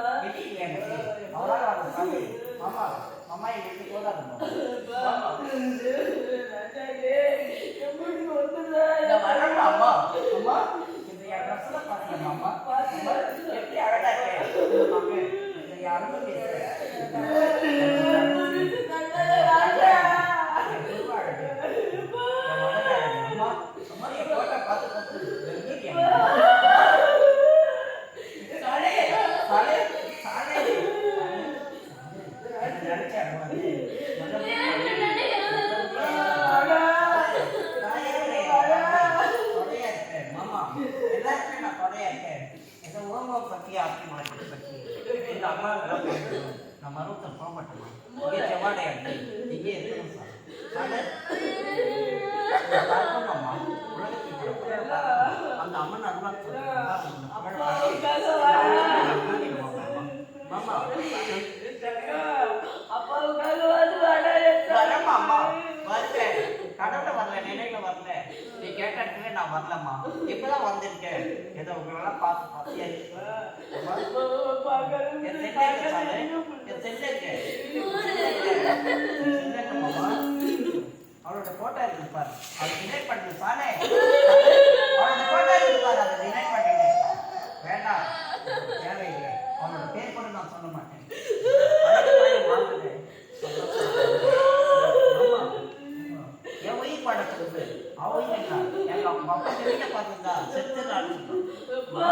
கூட்டி வந்துடுறா. இந்த வரமா அம்மா அம்மா இந்த என் ட்ரெஸ்ல பாத்தீங்க அம்மா அம்மா, எப்படி அழகா இருக்கேன் யாருமே வரமா அம்மா தம்பி. வரல கடவுள வரல நினைவுல வரல நீ கேட்ட இடத்துல நான் வரலம்மா இப்பதான் வந்திருக்கேன் ஏதோ உங்களெல்லாம் பார்த்து பார்த்து அம்மா அப்பாவை பார்க்கறது, என் செல்ல இருக்கு சாமி. பார்க்கறது. என் செல்ல இருக்கு. என் செல்ல இருக்கு மாமா. அவளோட போட்டோ இருக்கு பாரு. அது டினைட் பண்ணு பாரு அவளோட போட்டோ இருக்கு பாரு அதை டினைட் பண்ணிடு வேண்டாம் தேவையில்லை அவளோட பேர் கூட நான் சொல்ல மாட்டேன் அழகு பையன் வாழ்ந்தது. ஆமா. என் உயிர் படத்துக்கு அவ உயிர் என்ன எங்க அப்பா வெளியில பார்த்துருந்தா செத்துறான்னு அப்பா.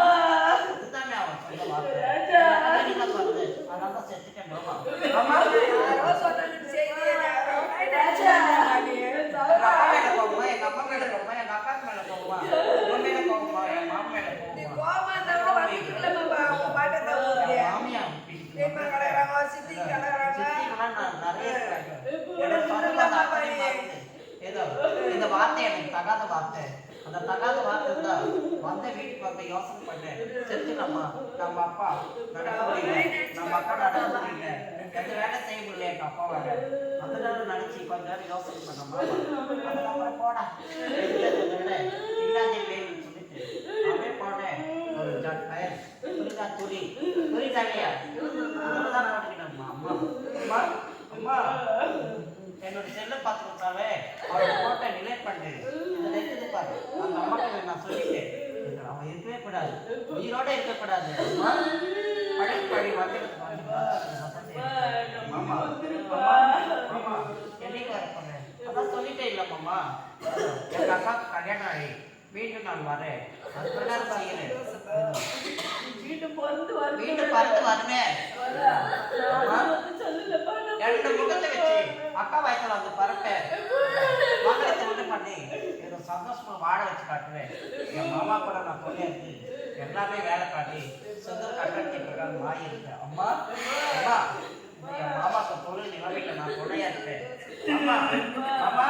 அதுதானே அவன் சொன்ன வார்த்தை ராஜா. வெளியில பார்த்து அதனால தான் செத்துட்டேன் மாமா மாமா ராஜா. எங்க அப்பா மேல கோவமா, எங்க அப்பா மேல கோவமா, எங்க அக்கா மேல கோவமா, உன் மேல கோவமா, என் மாமா மேல கோவமா? என் மாமியார் பிடிக்கல. சித்திங்கெல்லாம் நான் நிறைய இருக்காங்க. எனக்கு சொந்த தாத்தனே மறந்து. ஏதோ இந்த வார்த்தை எனக்கு தகாத வார்த்தை அந்த தகாத வார்த்தை தான் வந்த வீட்டுக்கு வந்து யோசனை பண்ணேன். செத்துலம்மா நம்ம அப்பா நடக்க முடியல நம்ம அக்கா நடக்க முடியல எந்த வேலை செய்ய முடியல எங்க அப்பா வேற அதனால நினைச்சு கொஞ்ச நேரம் யோசனை பண்ணம்மா. அதுக்கப்புறம் போடா. இல்லாதே இல்லைன்னு சொல்லிட்டு அப்படியே போனேன் ஒரு டயர் பயர் புரியுதா துணி. புரியுதா இல்லையா? அதனால தான் அம்மா. அம்மா அம்மா. என்னோட செல்ல பாத்திரத்தாவே அவளோட போட்டை நிலை பண்ணு அவன் இருக்கவே கூடாது. உயிரோட இருக்கக்கூடாது பழைய பழி மாமா. என்னைக்கு வர போறேன் அதான் சொல்லிட்டே இல்ல மாமா. எங்க அக்காவுக்கு கல்யாணம் ஆகி மீண்டும் நான் வரேன். அது பிரகாரம் செய்யறேன் வீட்டு பிறந்து வருது. மீண்டும் பறந்து வருவேன் வரா. வந்து ரெண்டு முகத்தை வச்சு அக்கா வயசுல வந்து பறப்பேன் மகளை ஒண்ணு பண்ணி ஏதோ சந்தோஷமா வாழ வச்சு காட்டுவேன். என் மாமா கூட நான் சொல்லியாச்சு எல்லாமே வேலை காட்டி சொந்த கட்டணத்தை பிரகாரம் மாறி இருக்கேன் அம்மா அம்மா என் மாமாக்கு தொழில் நிலைமையில நான் துணையா இருப்பேன். அம்மா அம்மா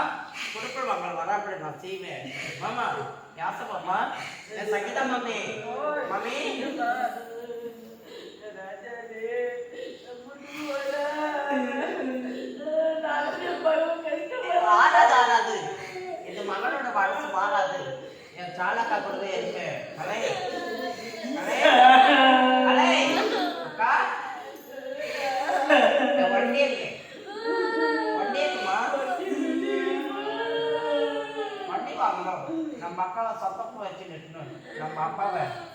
குடும்ப மங்கள் வராமல் நான் செய்வேன். மாமா யாசம் அம்மா என் சங்கீதா மம்மி. மம்மி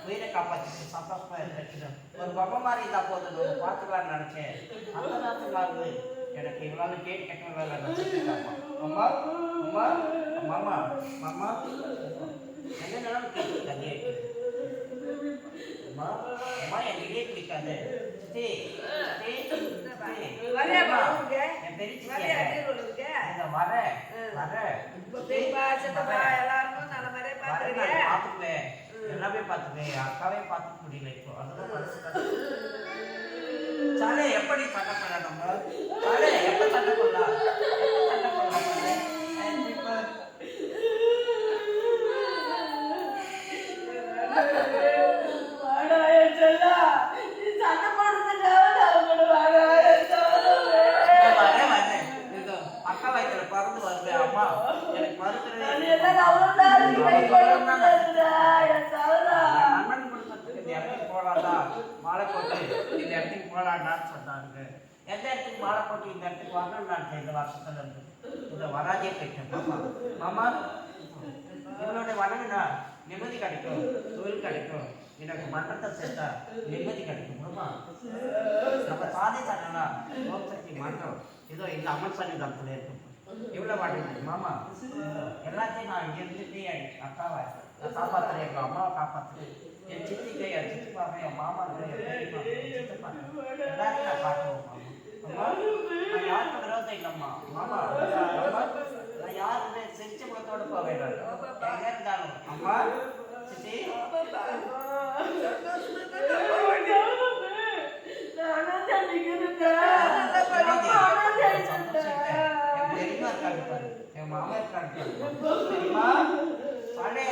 உயிரை காப்பாற்றிட்டு சந்தோஷமா நிற்கணும் ஒரு பொம்மை மாதிரி இருந்தா போதும். நம்ம பார்த்துக்கலாம்னு நினைச்சேன். அந்த நேரத்துல இருந்து எனக்கு இவ்வளவு கேட்டு கட்டணும் வேலை அம்மா அம்மா மாமா மாமா என்ன கேட்டுருக்காங்க அம்மா அம்மா என் கிட்டே பிடிக்காது சித்தி சித்தி சித்தி, வரையா அம்மா, பாருங்க. என் பெரிய வரையா சித்தி நீர்களுக்கு? இந்த வரேன் வரேன் இப்ப பெரியப்பா, சித்தப்பா எல்லாருக்கும் நல்ல மாதிரியா வரேன் பாக்குறீங்க? நான் பார்த்துக்குவேன் எல்லாமே பார்த்துக்குவேன் அக்காவே பார்த்துக்க முடியல இப்போ. அதுதான் மனசு கஷ்டம். சாலே எப்படி சண்டை போடலாம் நம்ம? சாலே எப்ப சண்டை எப்ப சண்டை என் என் வயித்துல பிறந்து வருவேன் அம்மா எனக்கு மறுக்கிறதே நான் இல்லை. என்ன அவ்வளவு நாளைக்கு கை கொள்ள முடியாதுடா, என் செல்லா. அண்ணன் குடும்பத்துக்கு இந்த இடத்துக்கு போலாம்டா மாலை போட்டு இந்த இடத்துக்கு போகலான்னு சொன்னாங்க எந்த இடத்துக்கு மாலை போட்டு இந்த இடத்துக்கு வரணும்னு நான் இந்த வருஷத்துல இருந்து. இந்த வராதே கேட்டேன். மாமா மாமா இவனோட வணங்கினா நிம்மதி கிடைக்கும் தொழில் கிடைக்கும். எனக்கு மன்றத்தை சேர்த்தா நிம்மதி கிடைக்கும். மாமா நம்ம சாதி தானா ஓம் சக்தி மன்றம். இதோ இந்த அம்மன் சன்னிதானத்தில் இருக்கும் இவ்வளோ வாடகை மாமா எல்லாத்தையும் நான் இங்கே இருந்துட்டு அக்காவை நான் காப்பாற்றுறேன் எங்கள் அம்மாவை காப்பாற்றுறேன் என் சித்திக்கு என் சித்தப்பாவை என் மாமாவுக்கு என் சித்தப்பா எல்லாத்தையும் நான் காட்டுவோம் மாமா. அம்மா நான் யாருக்கும் விரோதம் இல்லைம்மா? மாமா. நான் யாருமே சிரிச்ச முகத்தோடு இருந்தாலும். அம்மா சித்தி. என் மாமா இருக்காங்க பாரு பெரியம்மா சாலே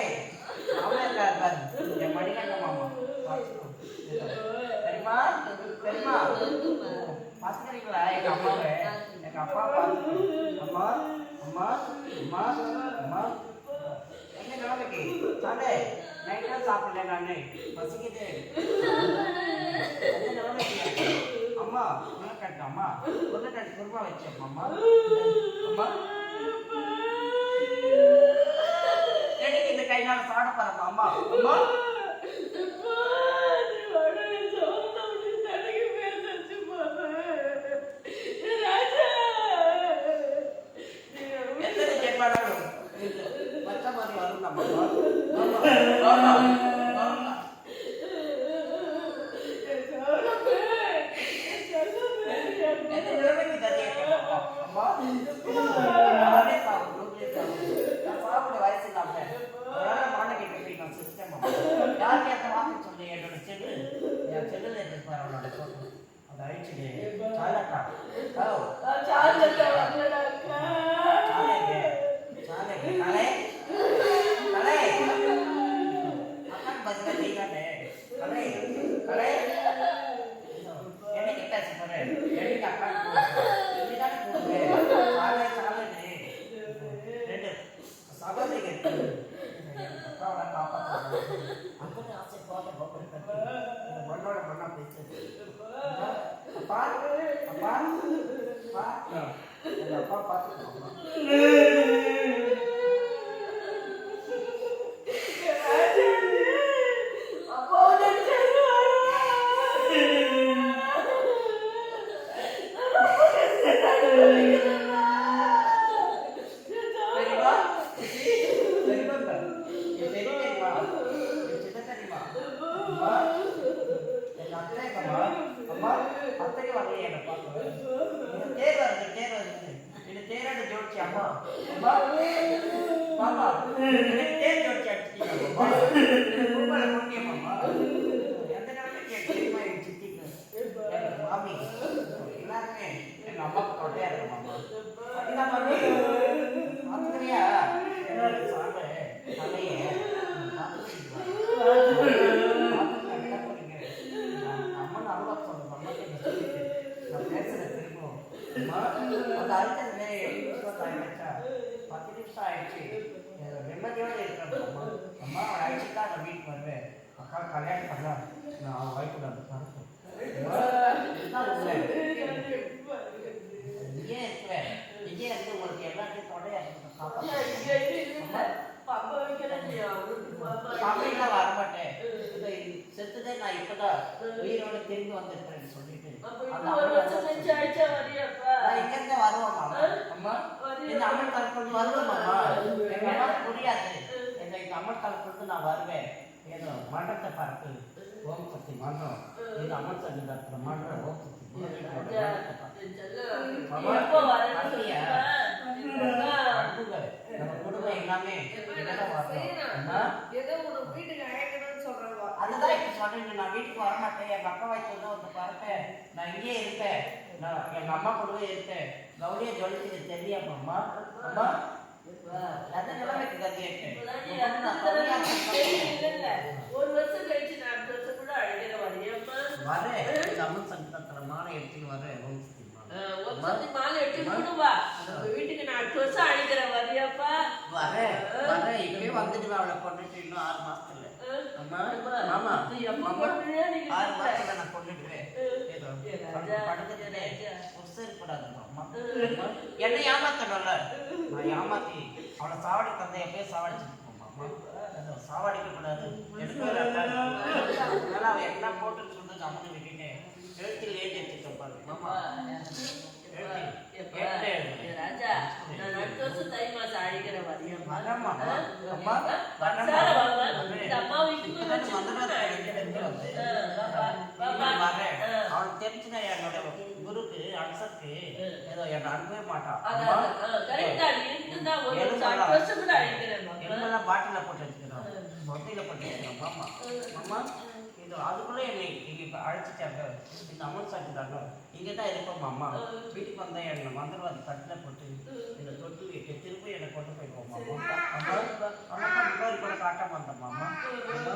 மாமா இருக்காரு பாரு என் மணிகண்ட மாமா பார்த்துக்கோ. இதோ. பெரியம்மா பெரியம்மா பார்த்துக்கிறீங்களா எங்க அம்மாவை எங்க அப்பா பார்த்துக்கோ அம்மா அம்மா அம்மா அம்மா எங்க நிலைமைக்கு சாலே நைட்டாக சாப்பிடல நானு பசிக்குது எந்த நிலைமைக்கு அம்மா உனக்கு அம்மா உனக்கு குருமா வச்சேன் அம்மா அம்மா எனக்கு இந்த சாட பாருமா அம்மா அம்மா அப்பா, நீ வாடா, என் செல்லா, நீ தடுக்கி பேசச்சு போது. ராஜா, நீ இது பச்சை மாதிரி வரும் நம்ம அம்மா அம்மா அம்மா என் செல்லமே, என் செல்லமே, என் எந்த நிலைமைக்கு தண்ணி அம்மா அம்மா நானே சாப்பிடணும் நீ சாப்பிடு. நான் சாப்பிட வயசு இல்லாம அதனால மாணவிக்கு போய் நான் சிஸ்டம் யார் கேட்ட வாக்கு சொல்லி என்னோட செல்லு என் செல்லுல இருக்கு பாரு அவனோட photo. அதை அழிச்சுடு சாலக்கா ஹலோ நான் சார்ஜத்தை வரலடாக்கா. சாலைங்க சாலைங்க கலை கலை அக்காக்கு பதிலா செய்யலாமே கலை கலை என்னைக்கு பேச போறேன் என்னைக்கு அக்கா இப்படிதானே கூப்பிடுவேன் சாலை சாலைன்னு ரெண்டு சகோதரிகள் இருக்கு. அக்காவை காப்பாற்றுவாங்க அங்கே ஆசை போத கோபுரம் கட்டி இந்த மண்ணோட மண்ணா பேசுது அப்பா அப்பா அப்பா எங்க அப்பா பார்த்துக்கோங்க ராஜா, அப்பா உன்னை அம்மா, எங்க அம்மா, அத்தைக்கு வரலையே என்னை பார்க்க. எனக்கு தேர் வருது, தேர் வருது. எனக்கு தேரோட ஜோடிச்சு, அம்மா. அம்மா, பாப்பா, எனக்கு தேர் ஜோடிச்சு அடிச்சிட்டீங்க, அம்மா. எனக்கு கும்பல முக்கியம், அம்மா. எந்த நிலைமைக்கு என் பெரியம்மா, என் சித்திக்கு, எங்க மாமி, எல்லாருமே எங்க அம்மாவுக்கு தொட்டையா இருக்கும், அம்மா. அதுதான் மாமி. பார்த்துக்கிறியா? என்னோட சாலை, தலையை, பார்த்துக்கிறீங்களா? பார்த்துக்க, என்ன பண்ணீங்க? நான் அம்மன் அருளால் சொல்றேன், அம்மா கிட்ட சொல்லிட்டு, நான் பேசுறேன் திரும்பவும். அம்மா, அந்த அழுத்தம் வேற ஏழு நிமிஷம் ஆயிடுச்சா? பத்து நிமிஷம் ஆயிடுச்சு. எனக்கு நிம்மதியோட இருக்கணும், அம்மா. அம்மா, அவளை அழைச்சிட்டு தான் நான் வீட்டுக்கு வருவேன். அக்கா கல்யாணம் பண்ணா, நான் அவன் wife-ல வந்து பறப்பேன். அம்மா, இதுதான் உண்மை. இங்கே இருக்குவேன். இங்கே இருந்து உங்களுக்கு எல்லாத்தையும் தொடையா இருக்கு. காப்பாத்து. அம்மா, பாப்பா வைக்கிறேன்யா, உனக்கு பாப்பா அப்படிலாம் வரமாட்டேன். இந்த செத்துதே நான் இப்பதான் உயிரோட திரும்பி வந்திருக்கிறேன்னு சொல்லிட்டு. வருவேன் மாமா. அம்மா, இந்த அம்மன் தரப்புல வருவேன் மாமா. எங்க புரியாது. இந்த இந்த அம்மன் தரப்புல நான் வருவேன். ஏதோ மன்றத்தை பார்த்து ஓம் சக்தி மன்றம் இந்த அம்மன் சன்னிதானத்துல மன்றம் ஓம் சக்தி நம்ம குடும்பம் எல்லாமே. அம்மா, ஏதோ ஒரு வீட்டுக்கு அதுதான் இப்ப சொன்னேன் நான் வீட்டுக்கு வர மாட்டேன் எங்க அப்பா வாய்க்கு வந்து வந்து பார்ப்பேன் நான் இங்கேயே இருப்பேன். நான் எங்க அம்மா கூடவே இருப்பேன். கௌரியா ஜொலிச்சு தெரியாமா அம்மா? அம்மா அதான் நிலைமைக்கு ஒரு வருஷம் கழிச்சு நான் வருஷம் கூட அழைக்கிற வரியாப்பா வரேன். தமிழ் சங்கத்துல மாலை எடுத்துன்னு வரேன். ஒரு சத்தி மாலை எடுத்து கொண்டு வா நம்ம வீட்டுக்கு நான் அடுத்த வருஷம் அழைக்கிற வரியாப்பா. வரேன். வரேன். இப்பயே வந்துட்டு அவளை கொண்டுட்டு இன்னும் ஆறு மாசத்துல என்னை ஏமாத்தணும்ல? நான் ஏமாத்தி அவளை சாவடி தந்தை எப்பயே ஏதோ சாவடிக்க கூடாது. அதனால என்ன போட்டுன்னு சொல்லி கம்மனு விட்டுட்டேன். எழுத்தில் ஏஜ் எடுத்துட்டு பாரு மாமா. ராஜா நான் அடுத்த வருஷம் தை மாசம் அழைக்கிற வரேம்மா அம்மா வீட்டுக்கு. அவனுக்கு தெரிஞ்சுனா என்னோட குருக்கு அன்சருக்கு ஏதோ என்னை அனுப்பவே மாட்டான். பாட்டில போட்டு வச்சுக்கிறோம். பொட்டையில போட்டு வச்சுக்கிறோம் மாமா. மாமா. இது அதுக்குள்ள என்னை இங்க இப்ப அழைச்சிட்டாங்க இந்த அம்மன் சாக்கு தாங்க இங்கே தான் இருப்போம் மாமா வீட்டுக்கு வந்தா என்னை வந்துடுவாது தட்டில் போட்டு இந்த தொட்டு வைக்க திரும்ப என்னை கொண்டு போயிடுவோம் மாமா அம்மா அம்மா முன்னாடி கூட காட்டாம வந்தோம் மாமா அம்மா,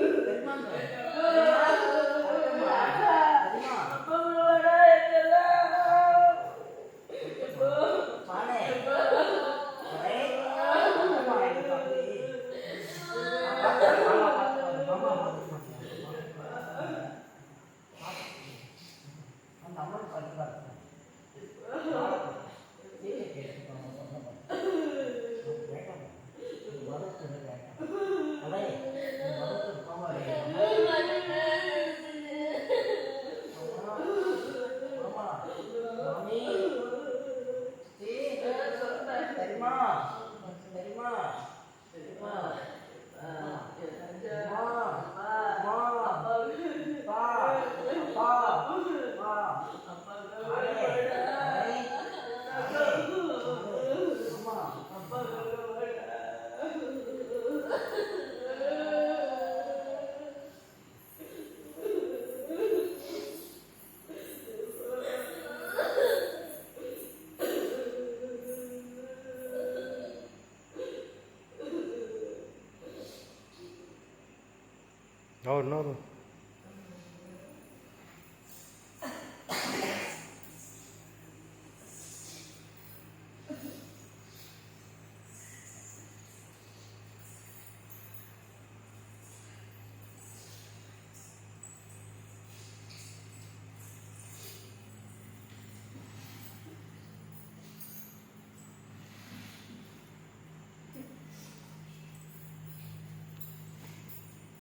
¿no?